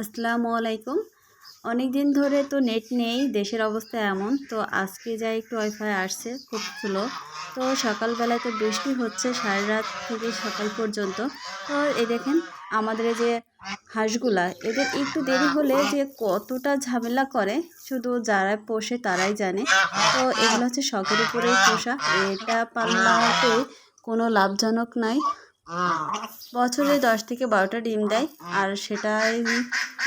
আসসালামু আলাইকুম। অনেক দিন ধরে তো নেট নেই, দেশের অবস্থা এমন। তো আজকে যাই একটু ওয়াইফাই আসছে, খুব স্লো তো সকালবেলায় তো বৃষ্টি হচ্ছে সারা রাত থেকে সকাল পর্যন্ত। তো এই দেখেন, আমাদের যে হাঁসগুলা, এদের একটু দেরি হলে যে কতটা ঝামেলা করে, শুধু যারা পোষে তারাই জানে। তো এগুলো হচ্ছে শখের উপরেই পোষা। এটা পাল্লাতে কোনো লাভজনক নাই। বছরে দশ থেকে বারোটা ডিম দেয়, আর সেটাই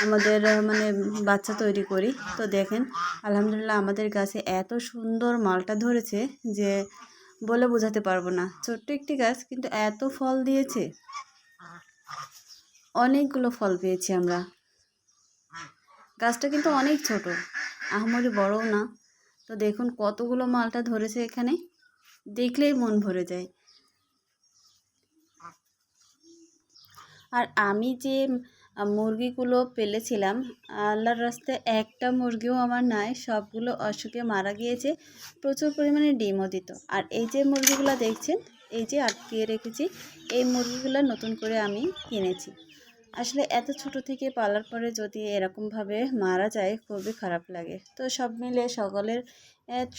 আমাদের মানে বাচ্চা তৈরি করি। তো দেখেন, আলহামদুলিল্লাহ আমাদের গাছে এত সুন্দর মালটা ধরেছে যে বলে বোঝাতে পারব না। ছোট্ট একটি গাছ, কিন্তু এত ফল দিয়েছে। অনেকগুলো ফল পেয়েছি আমরা। গাছটা কিন্তু অনেক ছোট, আহামরি বড়ও না। তো দেখুন কতগুলো মালটা ধরেছে এখানে। দেখলেই মন ভরে যায়। আর আমি যে মুরগিগুলো পেলেছিলাম, আল্লাহর রাস্তায় একটা মুরগিও আমার নাই, সবগুলো অসুখে মারা গিয়েছে, প্রচুর পরিমাণে ডিমও দিত। আর এই যে মুরগিগুলো দেখছেন, এই যে আটকিয়ে রেখেছি, এই মুরগিগুলো নতুন করে আমি কিনেছি। আসলে এত ছোট থেকে পালার পরে যদি এরকমভাবে মারা যায়, খুবই খারাপ লাগে। তো সব মিলে সকলের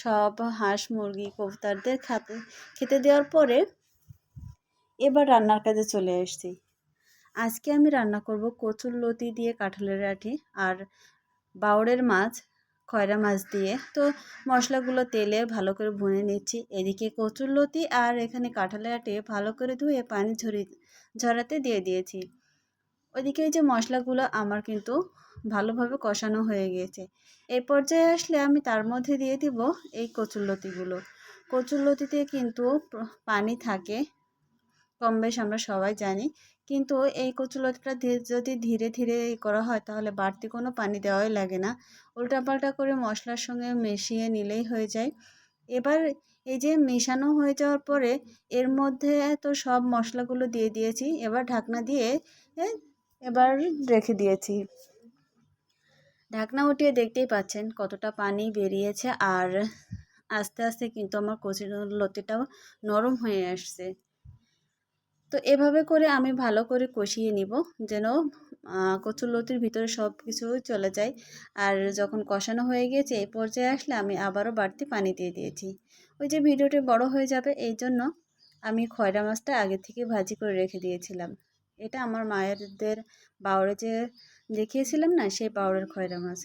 সব হাঁস মুরগি কবুতরদের খাতে, খেতে দেওয়ার পরে এবার রান্নার কাজে চলে এসেছি। আজকে আমি রান্না করব কচুর লতি দিয়ে কাঁঠালের আঠি আর বাউরের মাছ, খয়রা মাছ দিয়ে। তো মশলাগুলো তেলে ভালো করে ভুনে নিচ্ছি। এদিকে কচুর লতি আর এখানে কাঁঠালের আটে ভালো করে ধুয়ে পানি ঝরি, ঝরাতে দিয়ে দিয়েছি। ওইদিকে এই যে মশলাগুলো আমার কিন্তু ভালোভাবে কষানো হয়ে গিয়েছে। এই পর্যায়ে আসলে আমি তার মধ্যে দিয়ে দিব এই কচুর লতিগুলো। কচুর লতিতে কিন্তু পানি থাকে। কম বেশ আমরা সবাই জানি। কিন্তু এই কচুলতিটা যদি ধীরে ধীরে করা হয় তাহলে বাড়তি কোনো পানি দেওয়াই লাগে না। উল্টাপাল্টা করে মশলার সঙ্গে মিশিয়ে নিলেই হয়ে যায়। এবার এই যে মেশানো হয়ে যাওয়ার পরে এর মধ্যে তো সব মশলাগুলো দিয়ে দিয়েছি। এবার ঢাকনা দিয়ে এবার রেখে দিয়েছি। ঢাকনা উঠিয়ে দেখতেই পাচ্ছেন কতটা পানি বেরিয়েছে। আর আস্তে আস্তে কিন্তু আমার কচুর লতিটাও নরম হয়ে আসছে। তো এভাবে করে আমি ভালো করে কষিয়ে নিব যেন কচুর লতির ভিতরে সব কিছু চলে যায়। আর যখন কষানো হয়ে গিয়েছে এই পর্যায়ে আসলে আমি আবারও বাড়তি পানি দিয়ে দিয়েছি। ওই যে ভিডিওটি বড় হয়ে যাবে, এই জন্য আমি খয়রা মাছটা আগে থেকে ভাজি করে রেখে দিয়েছিলাম। এটা আমার মায়েরদের বাউরে যে দেখিয়েছিলাম না, সেই বাউরের খয়রা মাছ।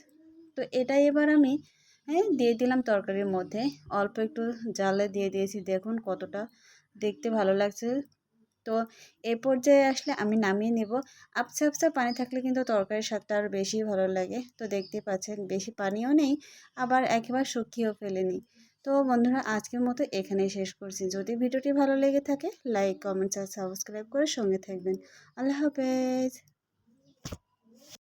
তো এটাই এবার আমি হ্যাঁ দিয়ে দিলাম তরকারির মধ্যে। অল্প একটু জালে দিয়ে দিয়েছি। দেখুন কতটা দেখতে ভালো লাগছে। তো এ পর্যায়ে আসলে আমি নামিয়ে নেব। আপসা আবছা পানি থাকলে কিন্তু তরকারির স্বাদটা আরও বেশি ভালো লাগে। তো দেখতে পাচ্ছেন বেশি পানিও নেই, আবার একেবারে শুকিয়েও ফেলেনি। তো বন্ধুরা, আজকের মতো এখানেই শেষ করছি। যদি ভিডিওটি ভালো লেগে থাকে, লাইক কমেন্টস আর সাবস্ক্রাইব করে সঙ্গে থাকবেন। আল্লাহ হাফেজ।